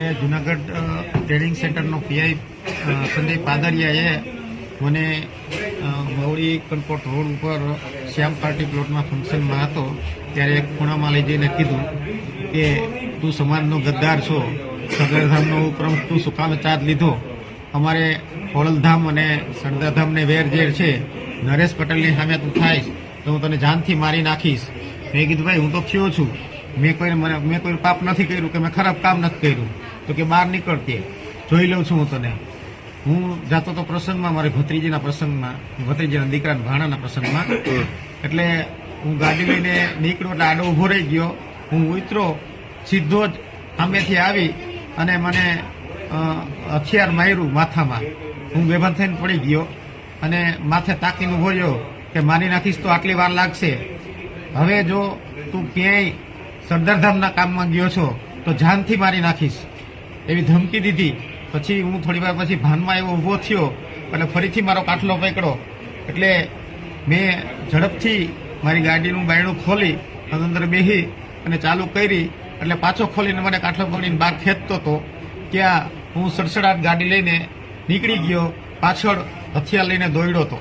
Junagadh training સેન્ટરનો PI Sandeep પાદરિયાએ મને મવડી કનકોટ રોડ ઉપર શ્યામ પાર્ટી પ્લોટમાં ફંક્શનમાં હતો, ત્યારે એક ખૂણામાં લઈ જઈને કીધું કે, તું સમાજનો ગદ્દાર છો. સગરધામનો ઉપરમ તું શું ચાર્જ લીધો. અમારે હોળલધામ અને સરદારધામને વેર ઝેર છે. નરેશ પટેલની સામે તું થાય તો હું તને જાનથી મારી નાખીશ. મેં કીધું, ભાઈ, હું તો થયો છું. મેં કોઈ મને મેં કોઈ પાપ નથી કર્યું કે મેં ખરાબ કામ નથી કર્યું, તો કે બહાર નીકળતી જોઈ લઉં છું હું તને. હું જાતો તો પ્રસંગમાં, મારી ભત્રીજીના પ્રસંગમાં, ભત્રીજીના દીકરાના ભાણાના પ્રસંગમાં. એટલે હું ગાડી લઈને નીકળ્યો એટલે આડો ઊભો રહી ગયો. હું ઉતરો સીધો જ સામેથી આવી અને મને હથિયાર માર્યું માથામાં. હું બેભાન થઈને પડી ગયો અને માથે તાકીને ઊભો રહ્યો કે મારી નાખીશ તો આટલી વાર લાગશે. હવે જો તું ક્યાંય સરદારધામના કામમાં ગયો છો, તો જાનથી મારી નાખીશ. એવી ધમકી દીધી. પછી હું થોડી વાર પછી ભાનમાં એવો ઊભો થયો, એટલે ફરીથી મારો કાટલો પકડો એટલે મેં ઝડપથી મારી ગાડીનું બાયણું ખોલી અંદર બેહી અને ચાલુ કરી, એટલે પાછો ખોલીને મને કાટલો પકડીને બહાર ખેંચતો હતો ત્યાં હું સડસડાટ ગાડી લઈને નીકળી ગયો, પાછળ હથિયાર લઈને દોડ્યો હતો